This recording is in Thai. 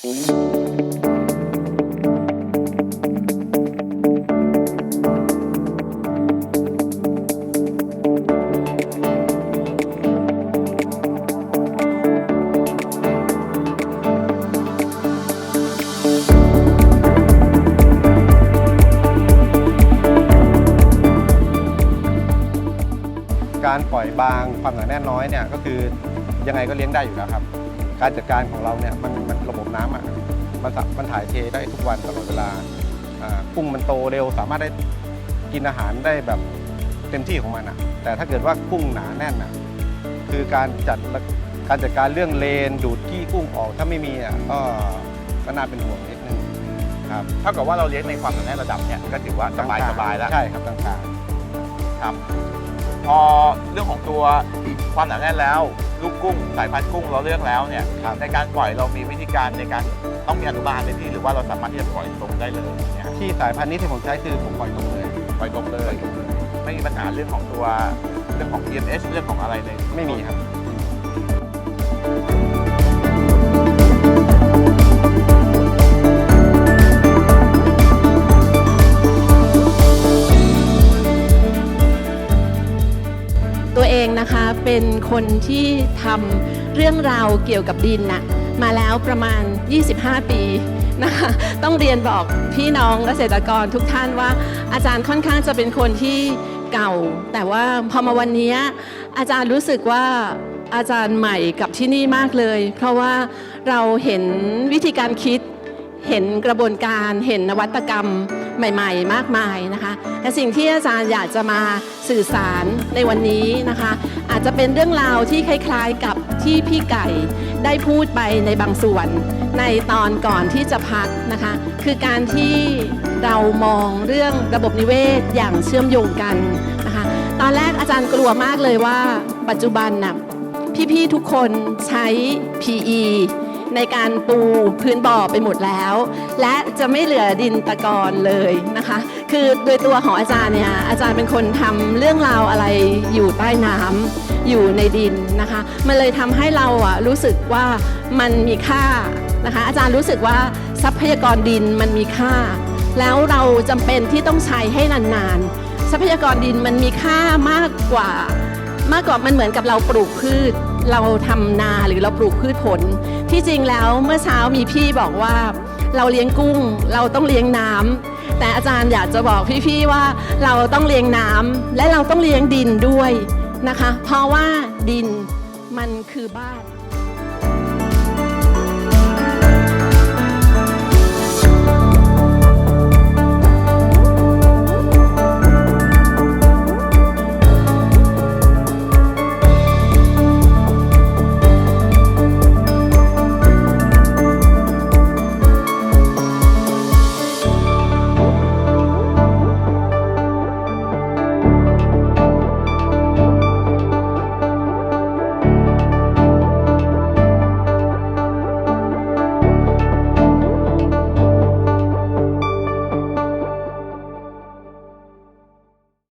การปล่อยบางความหนาแน่นน้อยเนี่ยก็คือยังไงก็เลี้ยงได้อยู่แล้วครับ การจัดการของเราเนี่ยมันมันระบบน้ำอะมันสะมันถ่ายเทได้ทุกวันตลอดเวลาอ่ากุ้งมันโตเร็วสามารถได้กินอาหารได้แบบเต็มที่ของมันอะ แต่ถ้าเกิดว่ากุ้งหนาแน่นอะคือการจัดการจัดการเรื่องเลนดูดขี้กุ้งออกถ้าไม่มีอะก็ก็น่าเป็นห่วงนิดนึงครับเท่ากับว่าเราเลี้ยงในความหนาแน่นระดับเนี่ยก็ถือว่าสบายสบายๆแล้วใช่ครับต่างครับพอเรื่องของตัวความหนาแน่นแล้ว ลูกกุ้งสายพันธุ์กุ้งเราเลือกแล้วเนี่ยๆครับในการปล่อยเรามีวิธีการในการต้องมีอนุบาลไหมพี่หรือว่าเราสามารถที่จะปล่อยตรงได้เลยเนี่ยที่สายพันธุ์นี้ที่ผมใช้คือผมปล่อยตรงเลย ปล่อยตรงเลย ไม่มีปัญหาเรื่องของตัวเรื่องของ PMS เรื่องของอะไรเลย ไม่มีครับ นะคะเป็นคนที่ทำเรื่องราวเกี่ยวกับดินนะมาแล้วประมาณ 25 ปีนะคะต้องเรียนบอกพี่น้องเกษตรกรทุกท่านว่า อาจารย์ค่อนข้างจะเป็นคนที่เก่า แต่ว่าพอมาวันนี้อาจารย์รู้สึกว่าอาจารย์ใหม่กับที่นี่มากเลย เพราะว่าเราเห็นวิธีการคิด เห็นกระบวนการเห็นนวัตกรรมใหม่ ๆ มากมายนะคะและสิ่งที่อาจารย์อยากจะมา สื่อสารในวันนี้นะคะ อาจจะเป็นเรื่องราวที่คล้ายๆกับที่พี่ไก่ได้พูดไปในบางส่วนในตอนก่อนที่จะพักนะคะ คือการที่เรามองเรื่องระบบนิเวศอย่างเชื่อมโยงกันนะคะ ตอนแรกอาจารย์กลัวมากเลยว่า ปัจจุบันน่ะพี่ๆทุกคนใช้ PE ในการปูพื้นบ่อไปหมดแล้ว และจะไม่เหลือดินตะกอนเลยนะคะ คือโดยตัวของอาจารย์เนี่ยอาจารย์เป็นคนทำเรื่องราวอะไรอยู่ใต้น้ำอยู่ในดินนะคะ มันเลยทำให้เราอะรู้สึกว่ามันมีค่านะคะ อาจารย์รู้สึกว่าทรัพยากรดินมันมีค่า แล้วเราจำเป็นที่ต้องใช้ให้นานๆ ทรัพยากรดินมันมีค่ามากกว่ามากกว่ามันเหมือนกับเราปลูกพืช เราทำนาหรือเราปลูกพืชผล ที่จริงแล้วเมื่อเช้ามีพี่บอกว่า เราเลี้ยงกุ้ง เราต้องเลี้ยงน้ำ แต่อาจารย์อยากจะบอกพี่ๆว่าเราต้องเลี้ยงน้ำและเราต้องเลี้ยงดินด้วยนะคะ เพราะว่าดินมันคือบ้าน